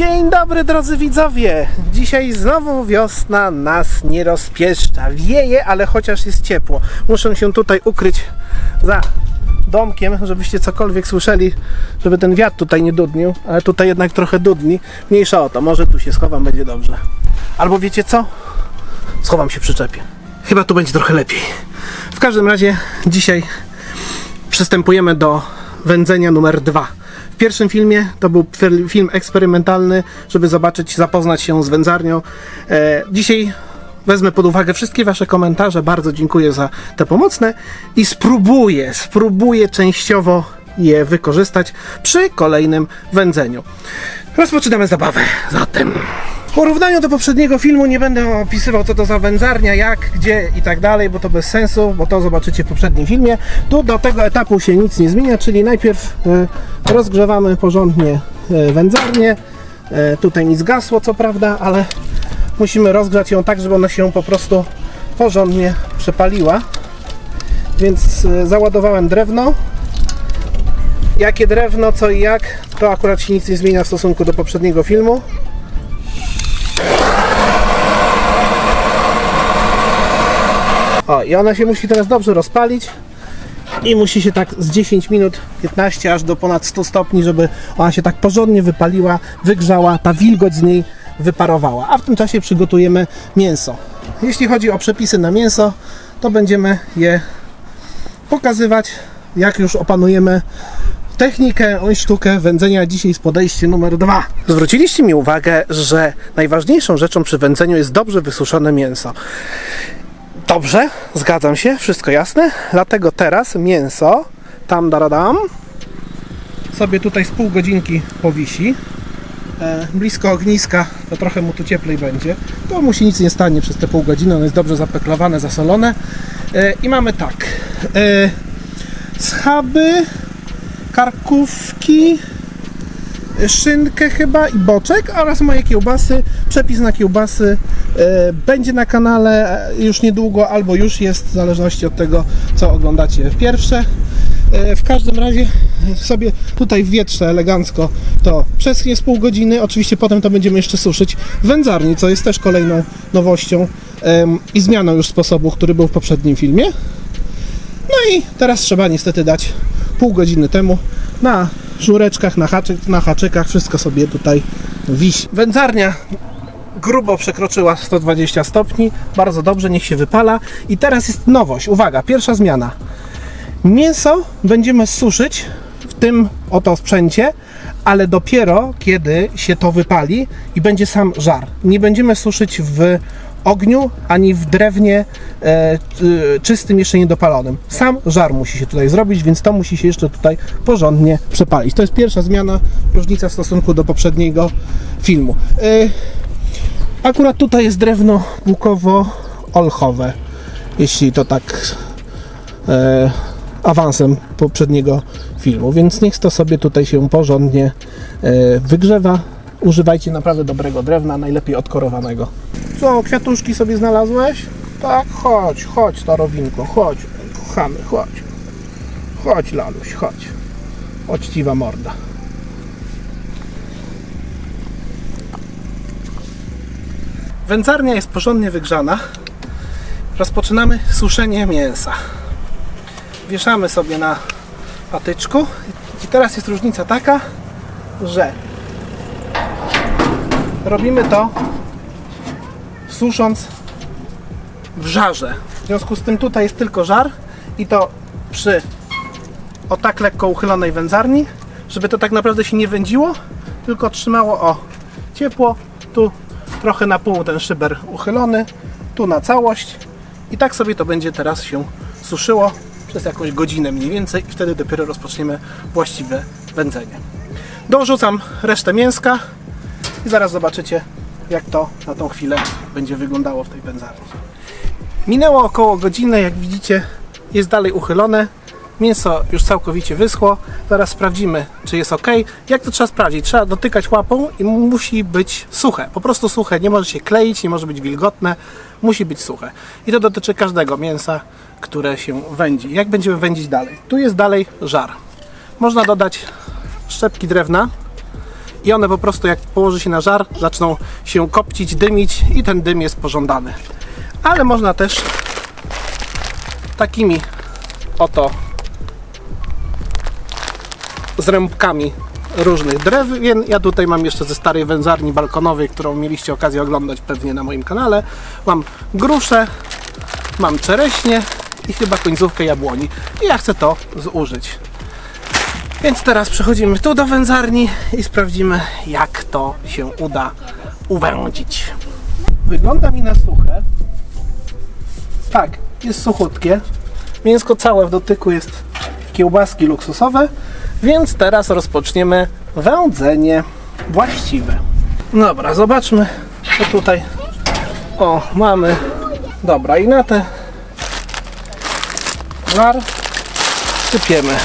Dzień dobry drodzy widzowie! Dzisiaj znowu wiosna nas nie rozpieszcza. Wieje, ale chociaż jest ciepło. Muszę się tutaj ukryć za domkiem, żebyście cokolwiek słyszeli, żeby ten wiatr tutaj nie dudnił, ale tutaj jednak trochę dudni. Mniejsza o to, może tu się schowam, będzie dobrze. Albo wiecie co? Schowam się w przyczepie. Chyba tu będzie trochę lepiej. W każdym razie dzisiaj przystępujemy do wędzenia numer dwa. Pierwszym filmie to był fil- film eksperymentalny, żeby zobaczyć, zapoznać się z wędzarnią. E, dzisiaj wezmę pod uwagę wszystkie Wasze komentarze. Bardzo dziękuję za te pomocne i spróbuję, spróbuję częściowo je wykorzystać przy kolejnym wędzeniu. Rozpoczynamy zabawę. Zatem. W porównaniu do poprzedniego filmu nie będę opisywał co to za wędzarnia, jak, gdzie i tak dalej, bo to bez sensu, bo to zobaczycie w poprzednim filmie. Tu do tego etapu się nic nie zmienia, czyli najpierw e, rozgrzewamy porządnie e, wędzarnię. E, tutaj nic gasło co prawda, ale musimy rozgrzać ją tak, żeby ona się po prostu porządnie przepaliła. Więc załadowałem drewno. Jakie drewno, co i jak, to akurat się nic nie zmienia w stosunku do poprzedniego filmu. O, i ona się musi teraz dobrze rozpalić i musi się tak z 10 minut, 15 aż do ponad 100 stopni, żeby ona się tak porządnie wypaliła, wygrzała, ta wilgoć z niej wyparowała. A w tym czasie przygotujemy mięso. Jeśli chodzi o przepisy na mięso, to będziemy je pokazywać, jak już opanujemy technikę i sztukę wędzenia dzisiaj z podejściem numer dwa. Zwróciliście mi uwagę, że najważniejszą rzeczą przy wędzeniu jest dobrze wysuszone mięso. Dobrze, zgadzam się, wszystko jasne. Dlatego teraz mięso, tam daradam, sobie tutaj z pół godzinki powisi. E, blisko ogniska, to trochę mu tu cieplej będzie. To mu się nic nie stanie przez te pół godziny, ono jest dobrze zapeklowane, zasolone. E, I mamy tak, e, schaby, karkówki, szynkę chyba i boczek oraz moje kiełbasy. Przepis na kiełbasy będzie na kanale e, już niedługo albo już jest, w zależności od tego, co oglądacie pierwsze. E, w każdym razie sobie tutaj w wietrze elegancko to przeschnie z pół godziny. Oczywiście potem to będziemy jeszcze suszyć w wędzarni, co jest też kolejną nowością i zmianą już sposobu, który był w poprzednim filmie. No i teraz trzeba niestety dać pół godziny temu na sznureczkach, na, haczyk, na haczykach, wszystko sobie tutaj wisi. Wędzarnia grubo przekroczyła 120 stopni, bardzo dobrze, niech się wypala. I teraz jest nowość, uwaga, pierwsza zmiana. Mięso będziemy suszyć w tym oto sprzęcie, ale dopiero kiedy się to wypali i będzie sam żar. Nie będziemy suszyć w ogniu ani w drewnie e, y, czystym, jeszcze niedopalonym. Sam żar musi się tutaj zrobić, więc to musi się jeszcze tutaj porządnie przepalić. To jest pierwsza zmiana, różnica w stosunku do poprzedniego filmu. E, akurat tutaj jest drewno bukowo-olchowe, jeśli to tak e, awansem poprzedniego filmu, więc niech to sobie tutaj się porządnie e, wygrzewa. Używajcie naprawdę dobrego drewna, najlepiej odkorowanego. Co, kwiatuszki sobie znalazłeś? Tak, chodź, chodź starowinko, chodź, kochany, chodź. Chodź laluś, chodź. Uczciwa morda. Wędzarnia jest porządnie wygrzana. Rozpoczynamy suszenie mięsa wieszamy sobie na patyczku i teraz jest różnica taka, że robimy to susząc w żarze. W związku z tym tutaj jest tylko żar i to przy o tak lekko uchylonej wędzarni, żeby to tak naprawdę się nie wędziło, tylko trzymało o ciepło, tu trochę na pół ten szyber uchylony, tu na całość i tak sobie to będzie teraz się suszyło przez jakąś godzinę mniej więcej i wtedy dopiero rozpoczniemy właściwe wędzenie. Dorzucam resztę mięska i zaraz zobaczycie jak to na tą chwilę będzie wyglądało w tej wędzarni. Minęło około godziny, jak widzicie jest dalej uchylone. Mięso już całkowicie wyschło. Zaraz sprawdzimy, czy jest ok. Jak to trzeba sprawdzić? Trzeba dotykać łapą i musi być suche. Po prostu suche. Nie może się kleić, nie może być wilgotne. Musi być suche. I to dotyczy każdego mięsa, które się wędzi. Jak będziemy wędzić dalej? Tu jest dalej żar. Można dodać szczepki drewna i one po prostu jak położy się na żar, zaczną się kopcić, dymić i ten dym jest pożądany. Ale można też takimi oto zrębkami różnych drewien. Ja tutaj mam jeszcze ze starej wędzarni balkonowej, którą mieliście okazję oglądać pewnie na moim kanale. Mam gruszę, mam czereśnie i chyba końcówkę jabłoni. I ja chcę to zużyć. Więc teraz przechodzimy tu do wędzarni i sprawdzimy, jak to się uda uwędzić. Wygląda mi na suche. Tak, jest suchutkie. Mięsko całe w dotyku jest kiełbaski luksusowe, więc teraz rozpoczniemy wędzenie właściwe. Dobra, zobaczmy, co tutaj. O, mamy. Dobra, i na te żar sypiemy.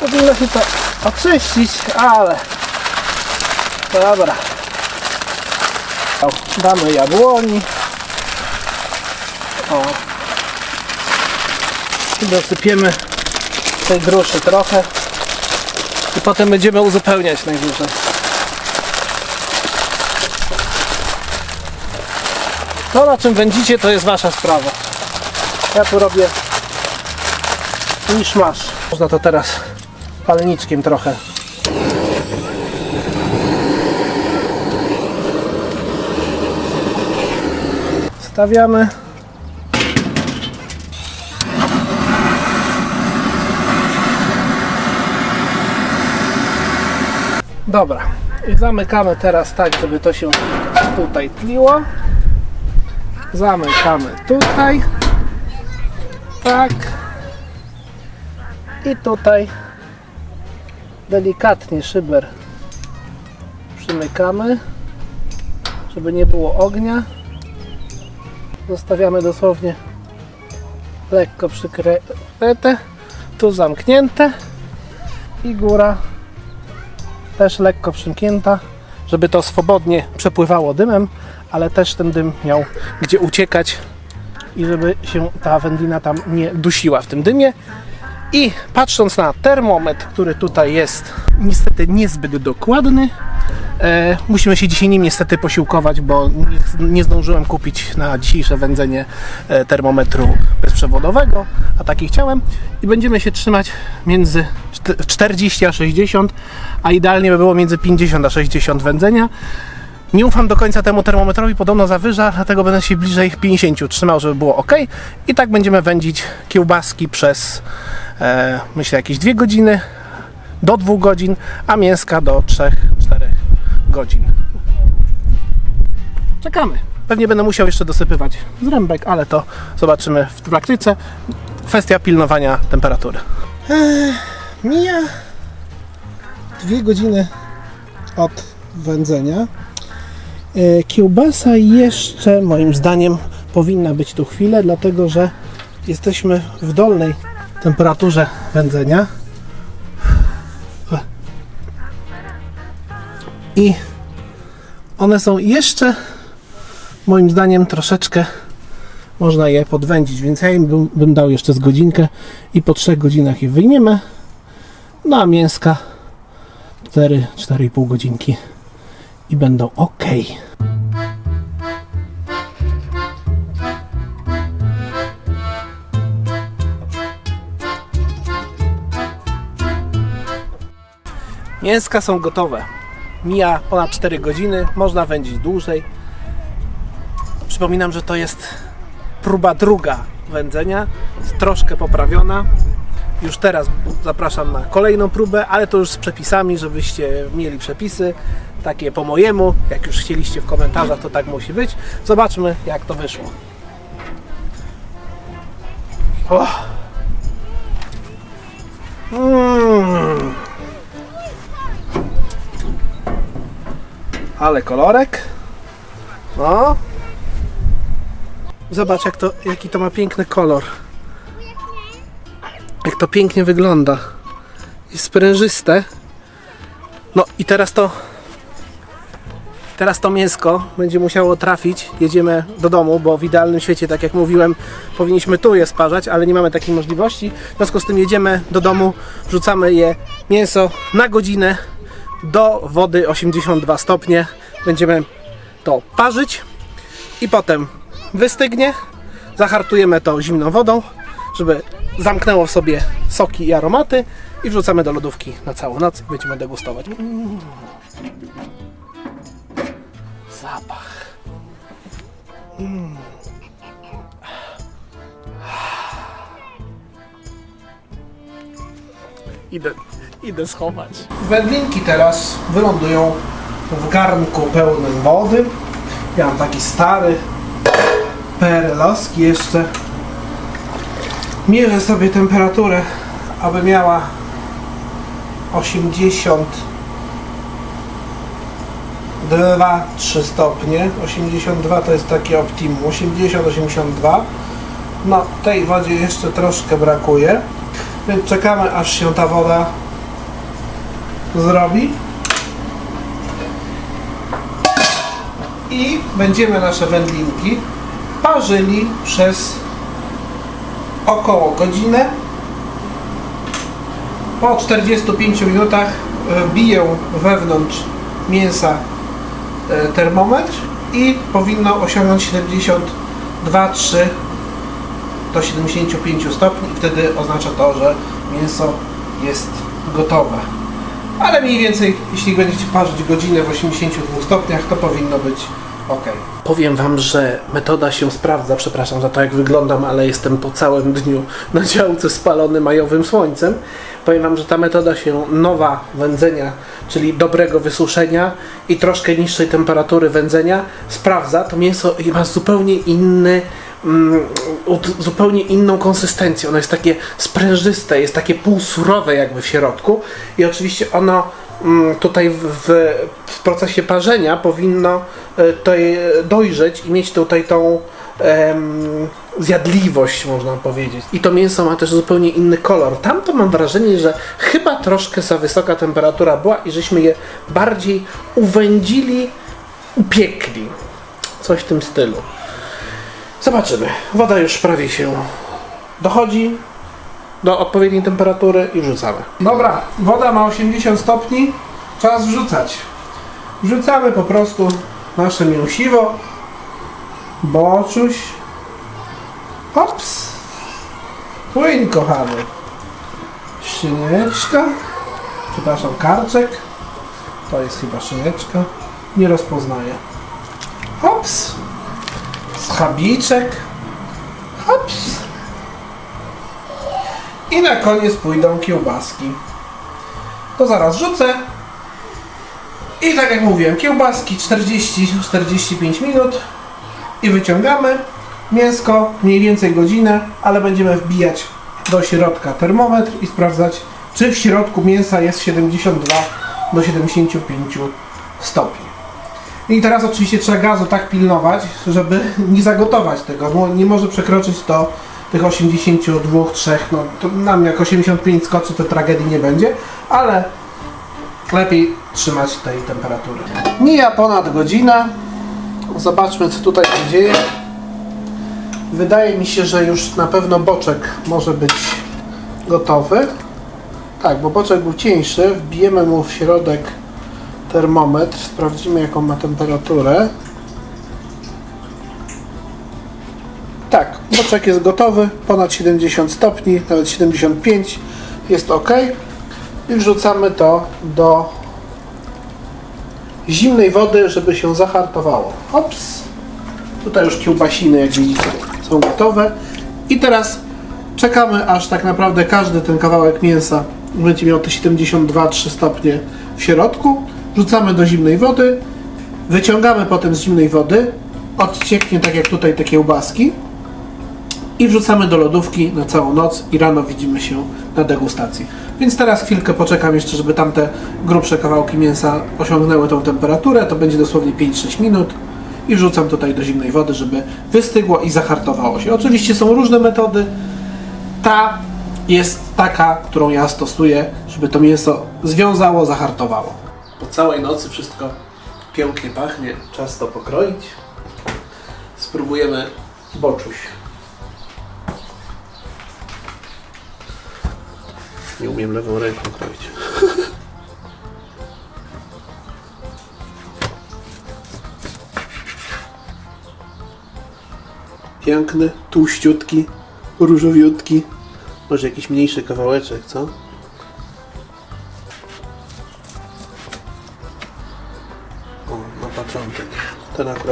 Powinno się to oczyścić, ale dobra. Damy jabłoni. O. Dosypiemy tej gruszy trochę. I potem będziemy uzupełniać najwyżej. To na czym wędzicie to jest wasza sprawa. Ja tu robię niż masz. Można to teraz palniczkiem trochę. Stawiamy. Dobra. I zamykamy teraz tak, żeby to się tutaj tliło. Zamykamy tutaj. Tak. I tutaj delikatnie szyber przymykamy, żeby nie było ognia. Zostawiamy dosłownie lekko przykryte. Tu zamknięte i góra też lekko przymknięta, żeby to swobodnie przepływało dymem, ale też ten dym miał gdzie uciekać i żeby się ta wędlina tam nie dusiła w tym dymie. I patrząc na termometr, który tutaj jest niestety niezbyt dokładny, e, musimy się dzisiaj nim niestety posiłkować, bo nie, nie zdążyłem kupić na dzisiejsze wędzenie e, termometru bezprzewodowego, a taki chciałem. I będziemy się trzymać między czte- 40 a 60, a idealnie by było między 50 a 60 wędzenia. Nie ufam do końca temu termometrowi, podobno zawyża, dlatego będę się bliżej 50 trzymał, żeby było ok. I tak będziemy wędzić kiełbaski przez e, myślę jakieś 2 godziny do 2 godzin, a mięska do 3-4 godzin. Czekamy. Pewnie będę musiał jeszcze dosypywać zrębek, ale to zobaczymy w praktyce. Kwestia pilnowania temperatury. mija dwie godziny od wędzenia. E, Kiełbasa jeszcze moim zdaniem powinna być tu chwilę, dlatego że jesteśmy w dolnej temperaturze wędzenia. I one są jeszcze moim zdaniem troszeczkę można je podwędzić, więc ja im bym, bym dał jeszcze z godzinkę i po 3 godzinach je wyjmiemy. No a mięska 4-4,5 godzinki i będą ok. Mięska są gotowe. Mija ponad 4 godziny, można wędzić dłużej. Przypominam, że to jest próba druga wędzenia, troszkę poprawiona. Już teraz zapraszam na kolejną próbę, ale to już z przepisami, żebyście mieli przepisy takie po mojemu. Jak już chcieliście w komentarzach, to tak musi być. Zobaczmy, jak to wyszło. O. Mm. Ale kolorek. No. Zobacz, jak to, jaki to ma piękny kolor. Jak to pięknie wygląda. Jest sprężyste. No i teraz to Teraz to mięsko będzie musiało trafić. Jedziemy do domu, bo w idealnym świecie, tak jak mówiłem, powinniśmy tu je sparzać, ale nie mamy takiej możliwości. W związku z tym jedziemy do domu, wrzucamy je mięso na godzinę do wody 82 stopnie. Będziemy to parzyć i potem wystygnie. Zahartujemy to zimną wodą, żeby zamknęło w sobie soki i aromaty i wrzucamy do lodówki na całą noc będziemy degustować. Mm. Zapach. Mm. Idę, idę schować. Wędlinki teraz wylądują w garnku pełnym wody. Ja mam taki stary, PRL-owski jeszcze. Mierzę sobie temperaturę, aby miała 80 2, 3 stopnie. 82 to jest takie optimum. 80, 82. No, tej wodzie jeszcze troszkę brakuje. Więc czekamy aż się ta woda zrobi. I będziemy nasze wędlinki parzyli przez około godzinę. Po 45 minutach e, biję wewnątrz mięsa e, termometr i powinno osiągnąć 72-3 do 75 stopni i wtedy oznacza to, że mięso jest gotowe. Ale mniej więcej, jeśli będziecie parzyć godzinę w 82 stopniach, to powinno być ok. Powiem Wam, że metoda się sprawdza. Przepraszam za to, jak wyglądam, ale jestem po całym dniu na działce spalony majowym słońcem. Powiem Wam, że ta metoda się nowa wędzenia, czyli dobrego wysuszenia i troszkę niższej temperatury wędzenia sprawdza. To mięso ma zupełnie inny mm, ut- zupełnie inną konsystencję. Ono jest takie sprężyste, jest takie półsurowe jakby w środku i oczywiście ono mm, tutaj w, w, procesie parzenia powinno e, tutaj dojrzeć i mieć tutaj tą em, zjadliwość, można powiedzieć. I to mięso ma też zupełnie inny kolor. Tam to mam wrażenie, że chyba troszkę za wysoka temperatura była i żeśmy je bardziej uwędzili, upiekli. Coś w tym stylu. Zobaczymy. Woda już prawie się dochodzi do odpowiedniej temperatury i wrzucamy. Dobra, woda ma 80 stopni. Czas wrzucać. Wrzucamy po prostu nasze mięsiwo. Boczuś. Hops. Płyń, kochany. Szyneczka. Przepraszam, karczek. To jest chyba szyneczka. Nie rozpoznaję. Hops. Schabiczek. Hops. I na koniec pójdą kiełbaski. To zaraz rzucę. I tak jak mówiłem, kiełbaski 40-45 minut. I wyciągamy. Mięsko mniej więcej godzinę, ale będziemy wbijać do środka termometr i sprawdzać, czy w środku mięsa jest 72 do 75 stopni. I teraz oczywiście trzeba gazu tak pilnować, żeby nie zagotować tego. Mo- Nie może przekroczyć to tych 82, 3, no to nam jak 85 skoczy, to tragedii nie będzie, ale lepiej trzymać tej temperatury. Mija ponad godzina. Zobaczmy, co tutaj się dzieje. Wydaje mi się, że już na pewno boczek może być gotowy. Tak, bo boczek był cieńszy. Wbijemy mu w środek termometr. Sprawdzimy, jaką ma temperaturę. Tak, boczek jest gotowy. Ponad 70 stopni, nawet 75. Jest ok. I wrzucamy to do zimnej wody, żeby się zahartowało. Ops. Tutaj już kiełbasiny, jak widzicie, są gotowe. I teraz czekamy, aż tak naprawdę każdy ten kawałek mięsa będzie miał te 72-3 stopnie w środku. Wrzucamy do zimnej wody. Wyciągamy potem z zimnej wody. Odcieknie tak jak tutaj te kiełbaski. I wrzucamy do lodówki na całą noc i rano widzimy się na degustacji. Więc teraz chwilkę poczekam jeszcze, żeby tamte grubsze kawałki mięsa osiągnęły tą temperaturę. To będzie dosłownie 5-6 minut. I wrzucam tutaj do zimnej wody, żeby wystygło i zahartowało się. Oczywiście są różne metody. Ta jest taka, którą ja stosuję, żeby to mięso związało, zahartowało. Po całej nocy wszystko Pięknie pachnie, czas to pokroić. Spróbujemy boczuś. Nie umiem lewą ręką kroić. Piękny, tłuściutki, różowiutki. Może jakiś mniejszy kawałeczek, co?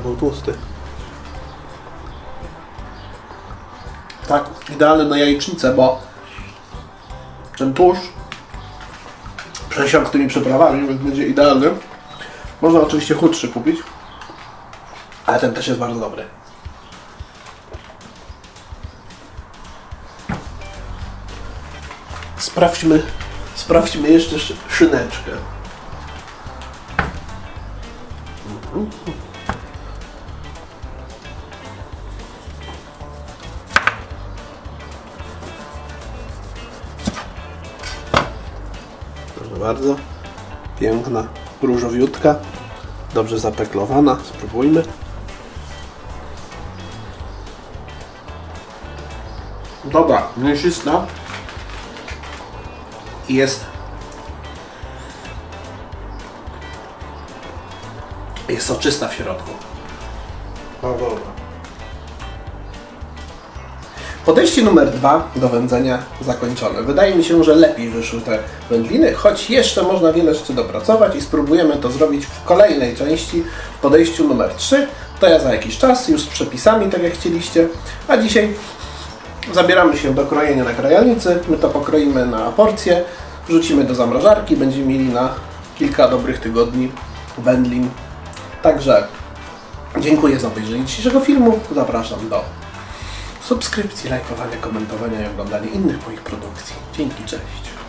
Był tłusty. Tak, idealny na jajecznicę, bo ten tłuszcz przesiąk tymi przyprawami, więc będzie idealny. Można oczywiście chudszy kupić, ale ten też jest bardzo dobry. Sprawdźmy, sprawdźmy jeszcze szy- szyneczkę. Proszę bardzo. Piękna, różowiutka. Dobrze zapeklowana. Spróbujmy. Dobra, mięsista. Jest jest soczysta w środku. O, dobra. Podejście numer dwa do wędzenia zakończone. Wydaje mi się, że lepiej wyszły te wędliny, choć jeszcze można wiele rzeczy dopracować i spróbujemy to zrobić w kolejnej części, w podejściu numer 3. To ja za jakiś czas, już z przepisami, tak jak chcieliście. A dzisiaj zabieramy się do krojenia na krajalnicy. My to pokroimy na porcje, wrzucimy do zamrażarki, będziemy mieli na kilka dobrych tygodni wędlin. Także dziękuję za obejrzenie dzisiejszego filmu. Zapraszam do subskrypcji, lajkowania, komentowania i oglądania innych moich produkcji. Dzięki, cześć.